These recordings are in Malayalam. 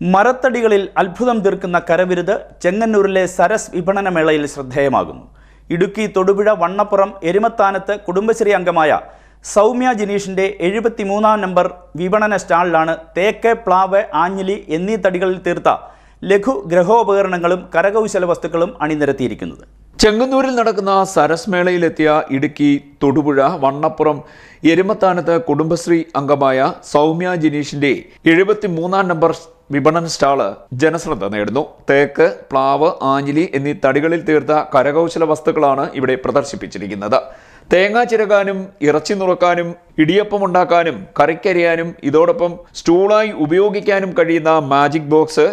മരത്തടികളിൽ അത്ഭുതം തീർക്കുന്ന കരവിരുത് ചെങ്ങന്നൂരിലെ സരസ് വിപണനമേളയിൽ ശ്രദ്ധേയമാകുന്നു. ഇടുക്കി തൊടുപുഴ വണ്ണപ്പുറം എരുമത്താനത്ത് കുടുംബശ്രീ അംഗമായ സൗമ്യ ജിനീഷിന്റെ എഴുപത്തിമൂന്നാം നമ്പർ വിപണന സ്റ്റാളിലാണ് തേക്ക് പ്ലാവ് ആഞ്ഞിലി എന്നീ തടികളിൽ തീർത്ത ലഘു ഗ്രഹോപകരണങ്ങളും കരകൗശല വസ്തുക്കളും അണിനിരത്തിയിരിക്കുന്നത്. ചെങ്ങന്നൂരിൽ നടക്കുന്ന സരസ് മേളയിലെത്തിയ ഇടുക്കി തൊടുപുഴ വണ്ണപ്പുറം എരുമത്താനത്ത് കുടുംബശ്രീ അംഗമായ സൗമ്യ ജിനീഷിന്റെ എഴുപത്തിമൂന്നാം നമ്പർ വിപണന സ്റ്റാൾ ജനശ്രദ്ധ നേടുന്നു. തേക്ക് പ്ലാവ് ആഞ്ഞിലി എന്നീ തടികളിൽ തീർത്ത കരകൗശല വസ്തുക്കളാണ് ഇവിടെ പ്രദർശിപ്പിച്ചിരിക്കുന്നത്. തേങ്ങ ചിരകാനും ഇറച്ചി നുറുക്കാനും ഇടിയപ്പം ഉണ്ടാക്കാനും കറിക്കരിയാനും ഇതോടൊപ്പം സ്റ്റൂളായി ഉപയോഗിക്കാനും കഴിയുന്ന മാജിക് ബോക്സ്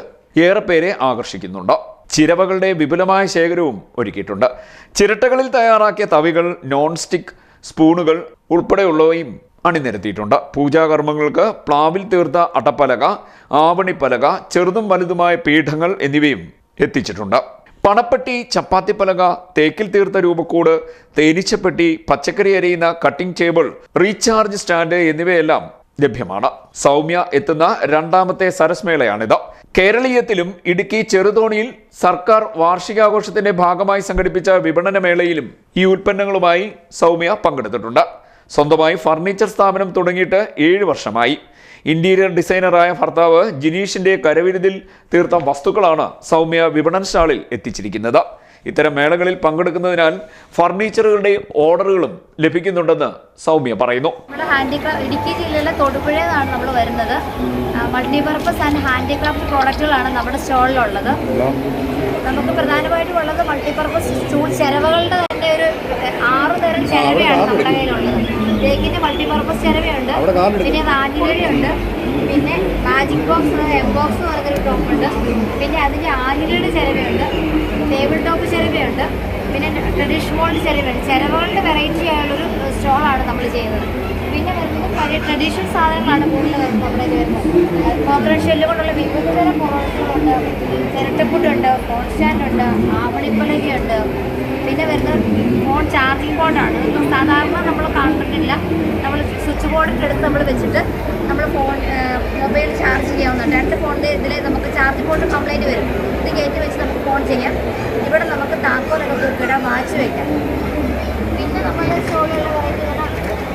ഏറെ പേരെ ആകർഷിക്കുന്നുണ്ട്. ചിരവകളുടെ വിപുലമായ ശേഖരവും ഒരുക്കിയിട്ടുണ്ട്. ചിരട്ടകളിൽ തയ്യാറാക്കിയ തവികൾ നോൺ സ്റ്റിക്ക് സ്പൂണുകൾ ഉൾപ്പെടെയുള്ളവയും അണിനിരത്തിയിട്ടുണ്ട്. പൂജാകർമ്മങ്ങൾക്ക് പ്ലാവിൽ തീർത്ത അടപ്പലക ആവണിപ്പലക ചെറുതും വലുതുമായ പീഠങ്ങൾ എന്നിവയും എത്തിച്ചിട്ടുണ്ട്. പണപ്പെട്ടി ചപ്പാത്തിപ്പലക തേക്കിൽ തീർത്ത രൂപക്കൂട് തേനീച്ചപ്പെട്ടി പച്ചക്കറി അരിയുന്ന കട്ടിംഗ് ടേബിൾ റീചാർജ് സ്റ്റാൻഡ് എന്നിവയെല്ലാം ലഭ്യമാണ്. സൗമ്യ എത്തുന്ന രണ്ടാമത്തെ സരസ്മേളയാണിത് കേരളീയത്തിലും ഇടുക്കി ചെറുതോണിയിൽ സർക്കാർ വാർഷികാഘോഷത്തിന്റെ ഭാഗമായി സംഘടിപ്പിച്ച വിപണന മേളയിലും ഈ ഉൽപ്പന്നങ്ങളുമായി സൗമ്യ പങ്കെടുത്തിട്ടുണ്ട്. സ്വന്തമായി ഫർണിച്ചർ സ്ഥാപനം തുടങ്ങിയിട്ട് ഏഴ് വർഷമായി. ഇന്റീരിയർ ഡിസൈനറായ ഭർത്താവ് ജിനീഷിന്റെ കരവിരുതിൽ തീർത്ത വസ്തുക്കളാണ് സൗമ്യ വിപണൻ സ്റ്റാളിൽ എത്തിച്ചിരിക്കുന്നത്. ഇത്തരം മേളകളിൽ പങ്കെടുക്കുന്നതിനാൽ ഫർണിച്ചറുകളുടെ ഓർഡറുകളും ലഭിക്കുന്നുണ്ടെന്ന് സൗമ്യ പറയുന്നു. നമ്മുടെ ഹാൻഡിക്രാഫ്റ്റ് ഇടുക്കി ജില്ലയിലെ തൊടുപുഴയാണ് നമ്മൾ വരുന്നത്. മൾട്ടിപർപ്പസ് ആൻഡ് ഹാൻഡിക്രാഫ്റ്റ് പ്രോഡക്റ്റുകളാണ് നമ്മുടെ സ്റ്റോളിലുള്ളത്. നമുക്ക് പ്രധാനമായിട്ടും ഉള്ളത് മൾട്ടിപർപ്പസ് ചൂട് ചിരവകളുടെ തന്നെ ഒരു ആറ് തരം ചെലവയാണ് നമ്മുടെ കയ്യിലുള്ളത്. തേക്കിന്റെ മൾട്ടിപർപ്പസ് ചിരവയുണ്ട് പിന്നെ നാട്ടിലുണ്ട് പിന്നെ മാജിക് ബോക്സ് എം ബോക്സ് എന്ന് പറഞ്ഞൊരു ടോപ്പ് ഉണ്ട്. പിന്നെ അതിന്റെ ആഞ്ഞിലയുടെ ചിരവയുണ്ട് ടേബിൾ ടോപ്പ് ചിരവയുണ്ട് പിന്നെ ട്രഡീഷണൽ മോൾഡ് ചിരവയുണ്ട് ചിരവകളുടെ വെറൈറ്റി ആയുള്ളൊരു സ്റ്റോളാണ് നമ്മൾ ചെയ്യുന്നത്. പിന്നെ വരുന്നത് പഴയ ട്രഡീഷണൽ സാധനങ്ങളാണ് കൂടുതൽ വരുന്നത് നമ്മുടെ വരുന്നത്. കോൺക്രീറ്റ് ഷെല്ല് കൊണ്ടുള്ള വിവിധ തരം പ്രോഡക്റ്റുകളുണ്ട് ചിരട്ടപ്പുട്ടുണ്ട് ഫോൺ സ്റ്റാൻഡുണ്ട് ആവണിപ്പലകയുണ്ട്. പിന്നെ വരുന്നത് ചാർജിങ് ബോർഡാണ് ഇപ്പം സാധാരണ നമ്മൾ കാണുന്നില്ല. നമ്മൾ സ്വിച്ച് ബോർഡിന്റെ എടുത്ത് നമ്മൾ വെച്ചിട്ട് നമ്മൾ ഫോൺ മൊബൈൽ ചാർജ് ചെയ്യാവുന്നുണ്ട് രണ്ട് ഫോണിന്റെ ഇതിൽ നമുക്ക് ചാർജ് ബോർഡ് കംപ്ലൈന്റ് വരും. ഇത് കയറ്റി വെച്ച് നമുക്ക് ഫോൺ ചെയ്യാം. ഇവിടെ നമുക്ക് താക്കോലൊക്കെ തൂക്കിടാൻ വാച്ച് വയ്ക്കാം പിന്നെ നമ്മുടെ സ്റ്റോറിലുള്ള വെറൈറ്റി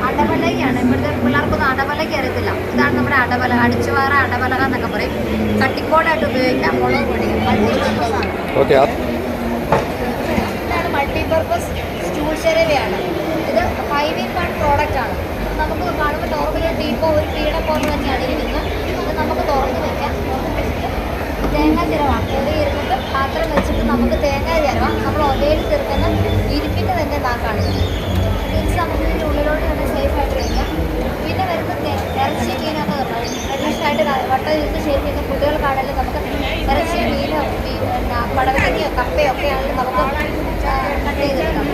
അടവലകയാണ് ഇവിടുത്തെ പിള്ളേർക്കൊന്നും അടവലക അറിയത്തില്ല ഇതാണ് നമ്മുടെ അടവല. അടിച്ചുവാറ അടവലക എന്നൊക്കെ പറയും. കട്ടിക്കോടായിട്ട് ഉപയോഗിക്കാം. മുളക് പൊടി. ആണ് ഇതാണ് ഇതാണ് മൾട്ടിപർപ്പസ് സ്റ്റൂൾ ഇത് ഫൈവ് ഇൻ വൺ പ്രോഡക്റ്റ് ആണ്. നമുക്ക് കാണുമ്പോൾ നോർമലി ടീപ്പോ ഒരു പീഡ പോലെ തന്നെയാണ് ഇരിക്കുന്നത് അത് നമുക്ക് തുറന്ന് വെക്കാം. തുറന്ന് തേങ്ങ ചിരവാണ്. കയറി ഇരുന്നിട്ട് പാത്രം വെച്ചിട്ട് നമുക്ക് തേങ്ങ ചിരവാം. നമ്മൾ ഒലയിൽ തീർക്കുന്ന ഇരിപ്പിന്റെ തന്നെ നാക്കാണ് തിരിച്ച് നമുക്ക് ഇതിന്റെ ഉള്ളിലോട്ട് തന്നെ സേഫായിട്ട് വയ്ക്കാം പിന്നെ വരുന്ന ഇറച്ചി മീനൊക്കെ ട്രഡീഷണലായിട്ട് വട്ടം ഇരുന്ന് ശരിക്കുന്ന കുട്ടികൾക്കാണെങ്കിലും നമുക്ക് ഇറച്ചി മീനോ പടവലങ്ങയോ കപ്പയോ ഒക്കെ ആണെങ്കിലും നമുക്ക് കട്ട് ചെയ്തെടുക്കാം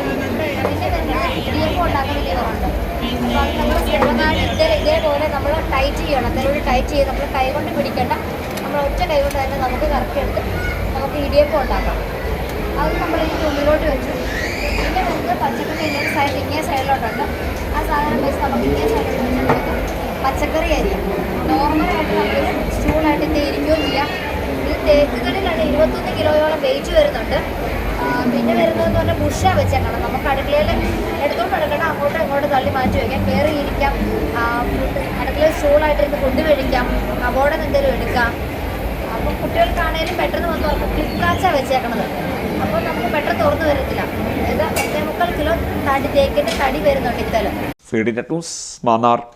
പിന്നെ വരുന്നത് ഇടിയപ്പം ഉണ്ടാക്കുന്ന ലിവറുണ്ട് അപ്പോൾ അത് നമ്മൾ ചെറുതായി ഇതേ ഇതേപോലെ നമ്മൾ ചെയ്യണം. തെരുവിൽ ടൈറ്റ് ചെയ്ത് നമ്മൾ കൈ കൊണ്ട് പിടിക്കേണ്ട. നമ്മൾ ഒറ്റ കൈ കൊണ്ട് തന്നെ നമുക്ക് കറക്റ്റ് എടുത്ത് നമുക്ക് ഇടിയപ്പം ഉണ്ടാക്കാം. അത് നമ്മൾ ഈ ഉള്ളിലോട്ട് വെച്ചു. പിന്നെ നമുക്ക് പച്ചക്കറി ഇങ്ങനെ സൈഡ് ഇങ്ങനെ സൈഡിലോട്ടുണ്ട്. ആ സാധനം വെച്ച് നമുക്ക് ഇങ്ങനെ സൈഡിലോട്ട് പച്ചക്കറി അരിയാം നോർമലായിട്ട് നമുക്ക് സ്റ്റൂളായിട്ട് ഇത് ഇരിക്കുകയും ചെയ്യാം ഇത് തേക്കുകളിലാണ് ഇരുപത്തൊന്ന് കിലോയോളം വെയിറ്റ് വരുന്നുണ്ട്. പിന്നെ വരുന്നതെന്ന് പറഞ്ഞാൽ ബുഷ വെച്ചേക്കണം. നമുക്ക് അടുക്കളയിൽ എടുത്തോണ്ട് എടുക്കണം അങ്ങോട്ടും ഇങ്ങോട്ടും തള്ളി മാറ്റി വയ്ക്കാം കയറി ഇരിക്കാം. അടുക്കളയിൽ സ്റ്റൂളായിട്ട് ഇരുന്ന് ഫുഡ് കഴിക്കാം കബോർഡിൽ എന്തെങ്കിലും എടുക്കാം. അപ്പം കുട്ടികൾക്കാണേലും പെട്ടെന്ന് വന്ന് തുറക്കും ക്ലിക്കാച്ചാണ് വെച്ചേക്കണത്. അപ്പോൾ നമുക്ക് പെട്ടെന്ന് തുറന്നു വരത്തില്ല. ഇത് ഒന്നേ മുക്കാൽ കിലോ തടി തേക്കിന്റെ തടി വരുന്നുണ്ട് ഇത്തരം.